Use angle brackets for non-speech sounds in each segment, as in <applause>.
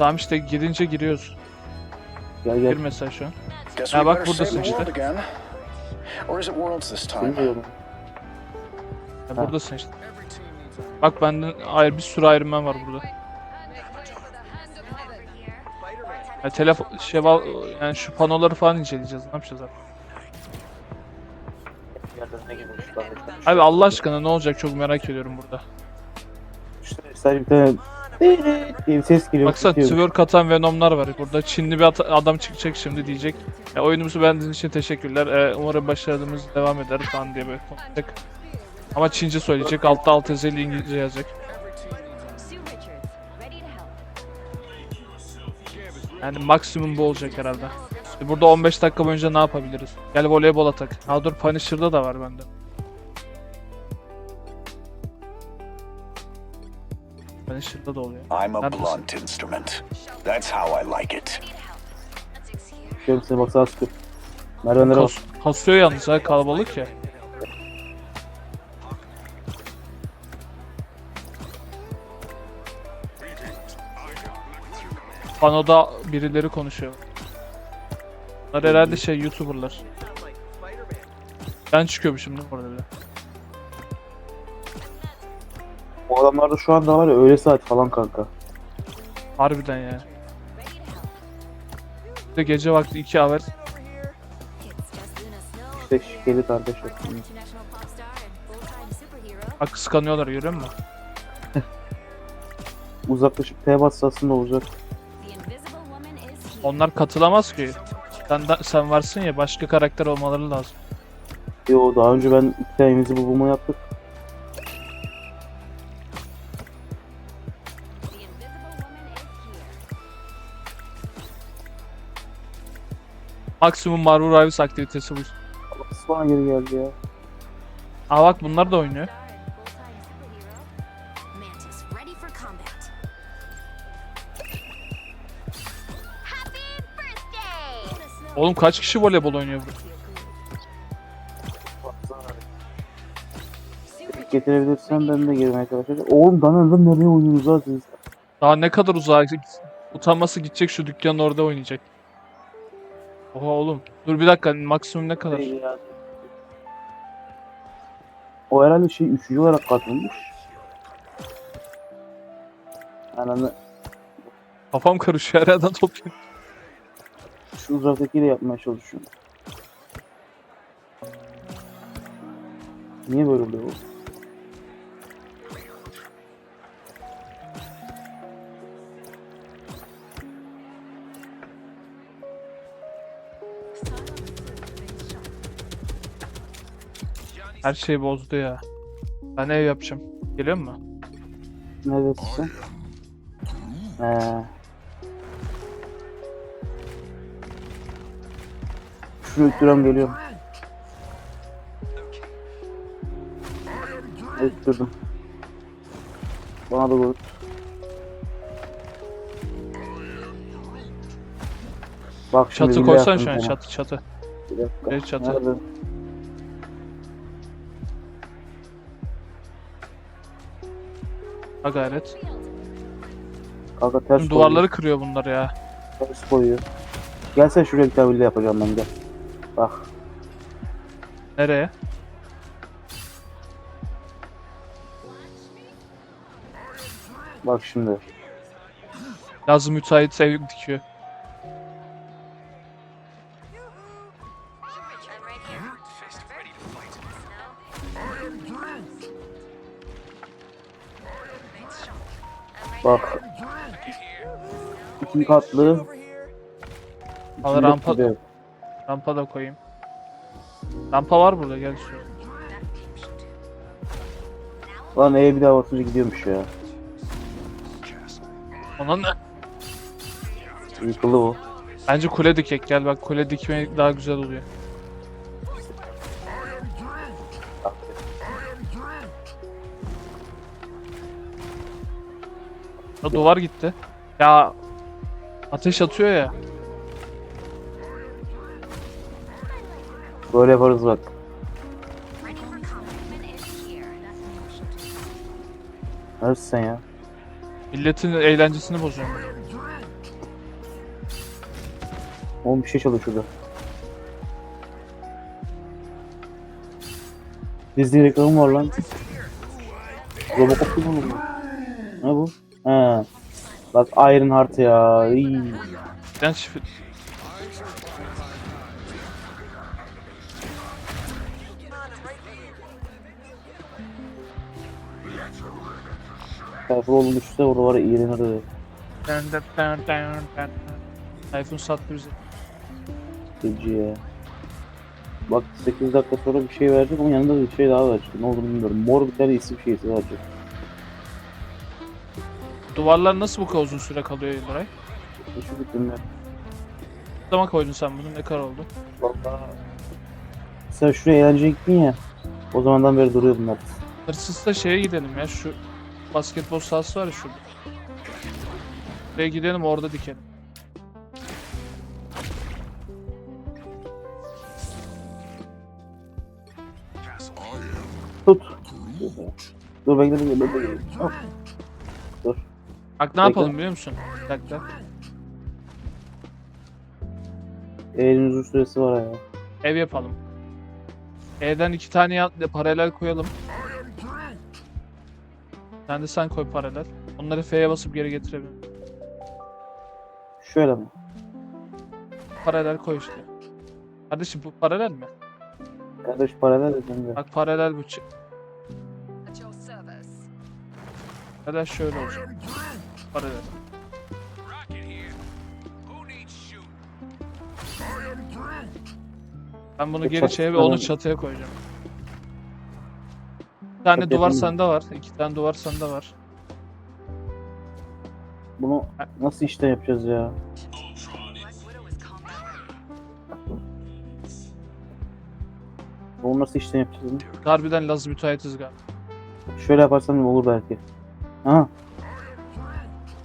Tamam işte girince giriyoruz. Gel gel. mesaj şu an. Ya bak buradasın işte. Bilmiyorum. Ya Ha. buradasın işte. Bak benden ayrı bir sürü Iron Man var burada. Ya telefon şey var yani şu panoları falan inceleyeceğiz. Ne yapacağız abi? Abi Allah aşkına ne olacak çok merak ediyorum burada. İşte sadece bir tane diye bir ses geliyor. Baksana bitiyor. twerk atan Venom'lar var. Burada Çinli bir adam çıkacak şimdi diyecek. E, oyunumuzu beğendiğiniz için teşekkürler. E, umarım başarımız devam eder falan diye böyle konuşacak. Ama Çince söyleyecek. Altta alt yazıyla İngilizce yazacak. Yani maksimum bu olacak herhalde. İşte burada 15 dakika boyunca ne yapabiliriz? Gel voleybol atak. Ha dur Punisher'da da var bende. Punisher'da da oluyor. I'm a Neredesin? blunt instrument. That's how I like it. Görüyorum seni bak sağa sıkıyor. Merdivenlere bak. Kas, kasıyor yalnız ha kalabalık ya. Panoda birileri konuşuyor. Bunlar herhalde şey YouTuber'lar. Ben çıkıyormuşum değil mi orada bile? Bu adamlarda şu anda var ya öğle saat falan kanka. Harbiden ya. Bir de gece vakti 2 haber. İşte şikeli kardeş superhero. Bak kıskanıyorlar görüyor musun? <laughs> Uzaklaşıp T bassasında olacak. Onlar katılamaz ki. Sen, de- sen varsın ya başka karakter olmaları lazım. Yo daha önce ben iki tane Invisible Woman yaptık. Maksimum Marvel Rivals aktivitesi bu. Bana geri geldi ya. Aa bak bunlar da oynuyor. Oğlum kaç kişi voleybol oynuyor burada? Getirebilirsen ben de girmeye çalışacağım. Oğlum bana neden nereye oynuyorsunuz ha siz? Daha ne kadar uzağa utanması gidecek şu dükkanın orada oynayacak. Oha oğlum. Dur bir dakika maksimum ne kadar? O herhalde şey üçüncü olarak katılmış. Ananı Kafam karışıyor her yerden topluyor. şu uzaktakiyle yapmaya çalışıyorum. Niye böyle oluyor bu? Her şey bozdu ya. Ben ev yapacağım. Geliyor mu? Neredesin? Ee. Şunu üttürem geliyorum. Üttürdüm. Bana da vur. Bak şimdi Çatı koysan şu an çatı çatı. Bir dakika. Evet, çatı. Nerede? Ha gayret. Kanka ters Şimdi duvarları kırıyor bunlar ya. koyuyor. Ters koyuyor. Gelsene şuraya bir tane villa yapacağım ben gel. Bak. Nereye? Bak şimdi. Yaz müteahhit ev dikiyor. Bak. İki katlı. Al rampa, de- rampa da koyayım. Rampa var burada gel şuraya. Lan E'ye bir daha basınca gidiyormuş ya. Ona ne? Yıkıldı bu. Bence kule dikek gel bak kule dikmek daha güzel oluyor. Ya duvar gitti. Ya ateş atıyor ya. Böyle yaparız bak. Neredesin sen ya? Milletin eğlencesini bozuyor. Oğlum bir şey şurada. Disney reklamı var lan. Robocop mi bu? Ne bu? He. Bak Iron Heart ya. İy. Ben şif- Sayfa oğlum düşse orada var ya iğrenir. Dın dın dın dın dın. Tayfun sattı bizi. Gece ya. Bak 8 dakika sonra bir şey verecek ama yanında da bir şey daha verecek. Ne olduğunu bilmiyorum. Mor bir tane isim şeysi verecek. Duvarlar nasıl bu kadar uzun süre kalıyor? Hiçbir fikrim yok. Ne zaman koydun sen bunu? Ne kadar oldu? Valla. Sen şuraya eğlenceye gittin ya. O zamandan beri duruyor bunlar. Hırsızda şeye gidelim ya şu basketbol sahası var ya şurada. Oraya gidelim orada dikelim. Tut. Dur bekle bekle bekle. Bak ne yapalım biliyor musun? Bir dakika. Elin uzun süresi var ya. Ev yapalım. Evden iki tane ya- paralel koyalım. Sen de sen koy paralel. Onları F'ye basıp geri getirebilirim. Şöyle mi? Paralel koy işte. Kardeşim bu paralel mi? Kardeş paralel dedim de. Bak paralel bu. çı- At your service. Paralel şöyle olacak. Paralel. Ben bunu Bu geri çevirip onu çatıya koyacağım. Bir tane Çatı duvar mı? sende var. iki tane duvar sende var. Bunu nasıl işten yapacağız ya? Bunu nasıl işten yapacağız? Harbiden Laz müteahhitiz galiba. Şöyle yaparsam olur belki. Ha,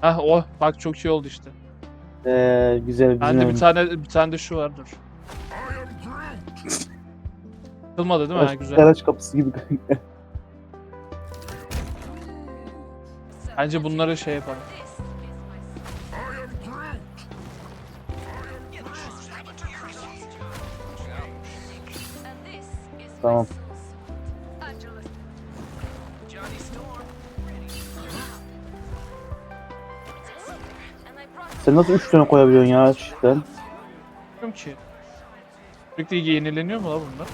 Heh o bak çok iyi oldu işte. ee, güzel güzel. Bende bir tane bir tane de şu var dur. Kılmadı değil mi? Ha, güzel. Garaj kapısı gibi. Bence bunları şey yapalım. Tamam. Sen nasıl 3 tane koyabiliyorsun ya cidden? Bilmiyorum ki. Sürekli yenileniyor mu la bunlar?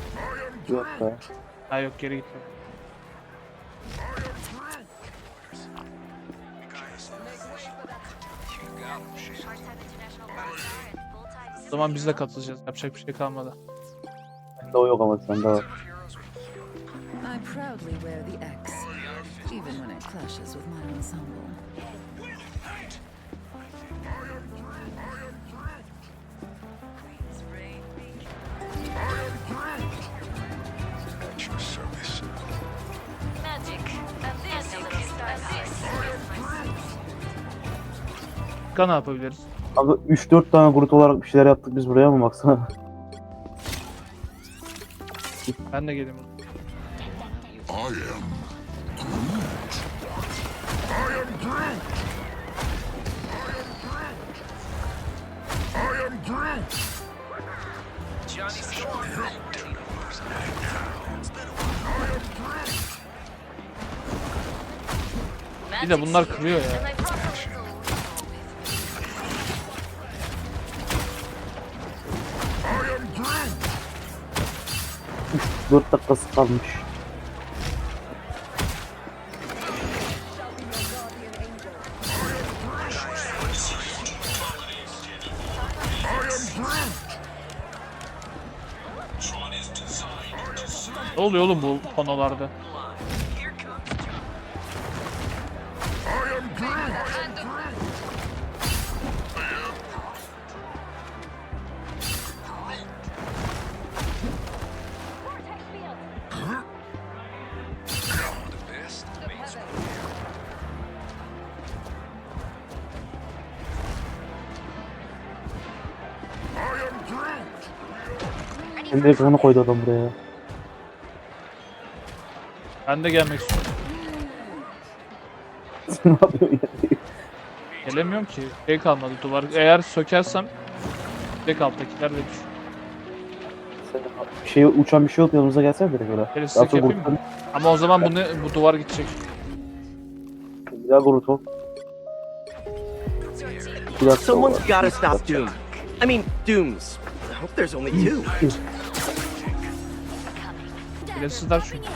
Yok be. Ha yok geri full-time O zaman biz de katılacağız. Yapacak bir şey kalmadı. Bende o yok ama sende var. I proudly wear the X, even when it clashes with my ensemble. Ka ne yapabiliriz? Abi 3-4 tane grup olarak bir şeyler yaptık biz buraya mı baksana? Ben de geleyim. Bir de bunlar kırıyor ya. The 4 dakikası kalmış. Oluyor oğlum bu panolarda? Kendi ekranı koydu adam buraya. Ben de gelmek istiyorum. <laughs> ne yapıyorsun ya? Gelemiyorum ki. Şey kalmadı duvar. Eğer sökersem Tek alttakiler ve düş. Şey uçan bir şey olup yanımıza gelsene direkt öyle. Sonra yapayım mı? Ama o zaman bunu bu duvar gidecek. Bir daha grup ol. Bir dakika. Someone's gotta stop Doom. I mean, Dooms. I hope there's only two. Bilesizler çünkü.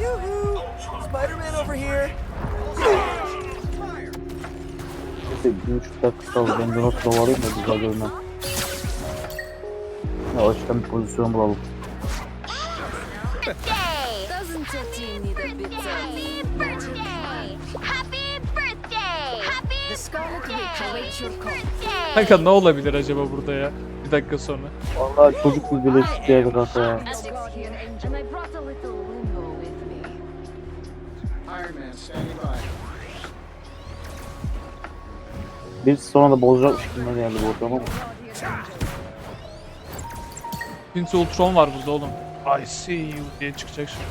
Yoo-hoo! Spider-Man over here. Neyse bir buçuk dakika kaldı. Ben de nasıl kovalayayım da güzel görmem. Ya açıktan bir pozisyon bulalım. Birthday! Doesn't your team need a bit Kanka ne olabilir acaba burada ya? Bir dakika sonra. Vallahi çocuk bir birleşik geldi kanka ya. Birisi sonra da bozacakmış gibi geldi bu ortam ama. Infinity Ultron var burada oğlum. I see you diye çıkacak şimdi.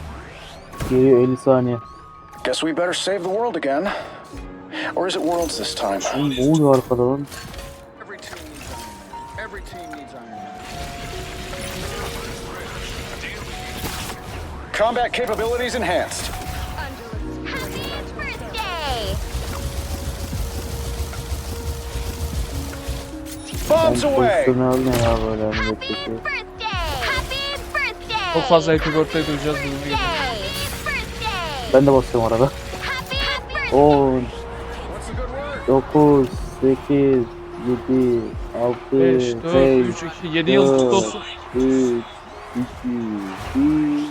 Geriye 50 saniye. Guess we better save the world again. Or is it worlds this time? Ne oluyor arkada lan? Every team needs Iron Man. Every team needs Iron Man. Combat capabilities enhanced. Happy birthday! Bombs away! ne ya böyle milletteki. Birthday! Happy birthday! Çok fazla Happy Birthday duyacağız bugün gece. Birthday! Birthday! Ben de basıyorum arada. Happy birthday! 10, 9, 8, 7, 6, 5, 4, 5, 3, 2, 7 yıl kutlu olsun. 3, 2, 1.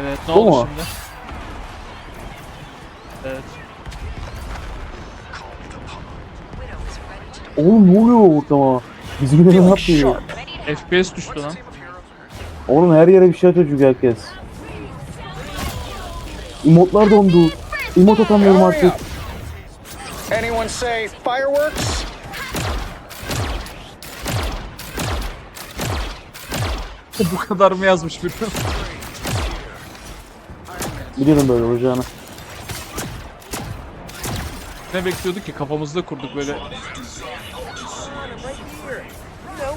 Evet ne Bu oldu mu? şimdi? Evet. Oğlum ne oluyor ortama? Bizim ne yapıyor? FPS düştü lan. Oğlum her yere bir şey atıyor çünkü herkes. Emotlar dondu. Emot atamıyorum artık. Anyone say fireworks? <laughs> Bu kadar mı yazmış biri? Biliyordum böyle olacağını. ne bekliyorduk ki kafamızda kurduk böyle. Right here. You know,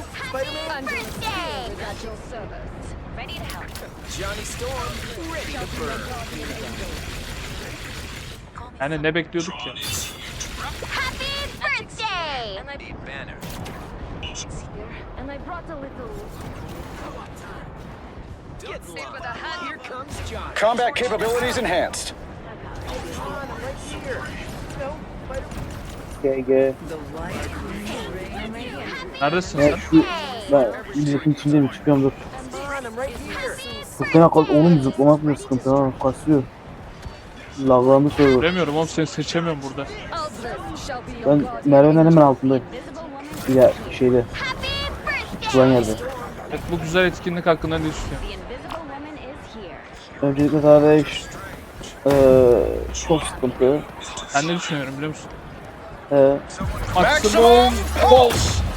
And I Banner. and I brought a little Get sit with a hat. Here comes Johnny. Combat capabilities enhanced. Here. Queen reigns. Neredesin Ben sen? şu... Ben milletin içindeyim çıkıyorum dur. Come on, I'm right here. Çok fena kal... Oğlum zıplamak mı sıkıntı ha? Kasıyor. Laglandı şöyle. Göremiyorum oğlum seni seçemiyorum burada. Ben merdivenlerin hemen altındayım. Woman. Ya şeyde. Ulan yerde. Evet bu güzel etkinlik hakkında ne düşünüyorsun? Öncelikle kardeş... Eee... Çok sıkıntı. Ben ne düşünüyorum biliyor musun? Eee... Maximum Pulse!